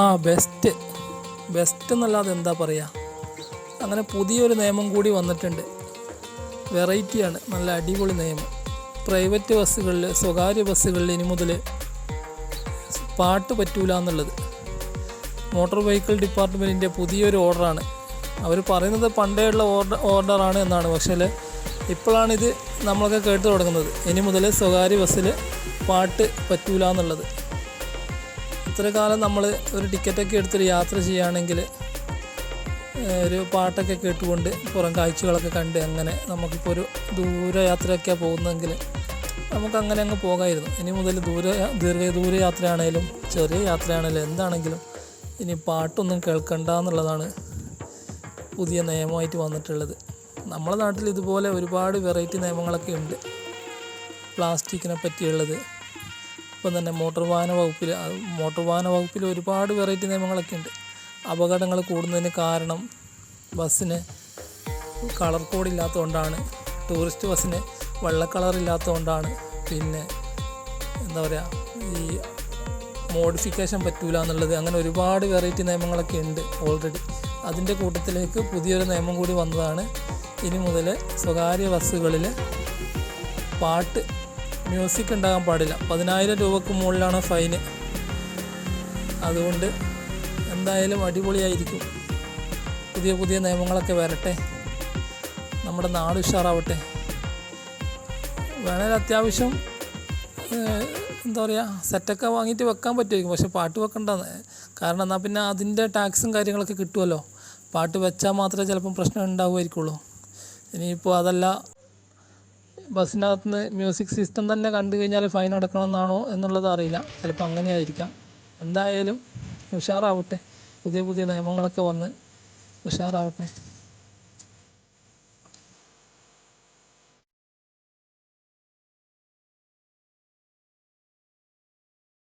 ആ best best എന്നല്ലാതെ എന്താ പറയുക അങ്ങനെ പുതിയൊരു നിയമം കൂടി വന്നിട്ടുണ്ട്. വെറൈറ്റിയാണ് നല്ല അടിപൊളി നിയമം. പ്രൈവറ്റ് ബസ്സുകളിൽ സ്വകാര്യ ബസ്സുകളിൽ ഇനി മുതൽ പാട്ട് പറ്റൂല എന്നുള്ളത്. മോട്ടോർ വെഹിക്കിൾ ഡിപ്പാർട്ട്മെന്റിന്റെ പുതിയൊരു ഓർഡറാണ് അവർ പറയുന്നത് പണ്ടേ ഉള്ള ഓർഡർ ഓർഡറാണ് എന്നാണ്. പക്ഷേ ഇപ്പോഴാണിത് നമ്മളൊക്കെ കേട്ട് തുടങ്ങുന്നത്. ഇനി മുതൽ സ്വകാര്യ ബസ്സിൽ പാട്ട് പറ്റൂല എന്നുള്ളത്. ഇത്ര കാലം നമ്മൾ ഒരു ടിക്കറ്റൊക്കെ എടുത്തൊരു യാത്ര ചെയ്യുകയാണെങ്കിൽ ഒരു പാട്ടൊക്കെ കേട്ടുകൊണ്ട് പുറം കാഴ്ചകളൊക്കെ കണ്ട് അങ്ങനെ നമുക്കിപ്പോൾ ഒരു ദൂരയാത്രയൊക്കെ പോകുന്നെങ്കിൽ നമുക്ക് അങ്ങനെ അങ്ങ് പോകാമായിരുന്നു ഇനി മുതൽ ദൂര ദീർഘ ദൂര യാത്രയാണേലും ചെറിയ യാത്രയാണേലും എന്താണെങ്കിലും ഇനി പാട്ടൊന്നും കേൾക്കണ്ട എന്നുള്ളതാണ് പുതിയ നിയമമായിട്ട് വന്നിട്ടുള്ളത്. നമ്മുടെ നാട്ടിൽ ഇതുപോലെ ഒരുപാട് വെറൈറ്റി നിയമങ്ങളൊക്കെ ഉണ്ട്. പ്ലാസ്റ്റിക്കിനെ പറ്റിയുള്ളത് ഇപ്പം തന്നെ മോട്ടോർ വാഹന വകുപ്പിൽ മോട്ടോർ വാഹന വകുപ്പിൽ ഒരുപാട് വെറൈറ്റി നിയമങ്ങളൊക്കെ ഉണ്ട്. അപകടങ്ങൾ കൂടുന്നതിന് കാരണം ബസ്സിന് കളർ കോഡ് ഇല്ലാത്തതുകൊണ്ടാണ് ടൂറിസ്റ്റ് ബസ്സിന് വെള്ള കളർ ഇല്ലാത്തതുകൊണ്ടാണ് പിന്നെ എന്താ പറയുക ഈ മോഡിഫിക്കേഷൻ പറ്റൂല എന്നുള്ളത്. അങ്ങനെ ഒരുപാട് വെറൈറ്റി നിയമങ്ങളൊക്കെ ഉണ്ട് ഓൾറെഡി. അതിന്റെ കൂട്ടത്തിലേക്ക് പുതിയൊരു നിയമം കൂടി വന്നതാണ്. ഇനി മുതൽ സ്വകാര്യ ബസ്സുകളിൽ പാട്ട് മ്യൂസിക് ഉണ്ടാകാൻ പാടില്ല. പതിനായിരം രൂപക്ക് മുകളിലാണ് ഫൈന്. അതുകൊണ്ട് എന്തായാലും അടിപൊളിയായിരിക്കും. പുതിയ പുതിയ നിയമങ്ങളൊക്കെ വരട്ടെ. നമ്മുടെ നാട് ഉഷാറാവട്ടെ. വേണേൽ അത്യാവശ്യം എന്താ പറയുക സെറ്റൊക്കെ വാങ്ങിയിട്ട് വെക്കാൻ പറ്റുമായിരിക്കും. പക്ഷെ പാട്ട് വെക്കണ്ടെന്ന്. കാരണം എന്നാൽ പിന്നെ അതിന്റെ ടാക്സും കാര്യങ്ങളൊക്കെ കിട്ടുമല്ലോ. പാട്ട് വെച്ചാൽ മാത്രമേ ചിലപ്പം പ്രശ്നം ഉണ്ടാവുമായിരിക്കുള്ളൂ. ഇനിയിപ്പോൾ അതല്ല ബസ്സിനകത്ത് നിന്ന് മ്യൂസിക് സിസ്റ്റം തന്നെ കണ്ടു കഴിഞ്ഞാൽ ഫൈൻ അടക്കണമെന്നാണോ എന്നുള്ളത് അറിയില്ല. ചിലപ്പോൾ അങ്ങനെയായിരിക്കാം. എന്തായാലും ഉഷാറാവട്ടെ. പുതിയ പുതിയ നിയമങ്ങളൊക്കെ വന്ന് ഉഷാറാവട്ടെ.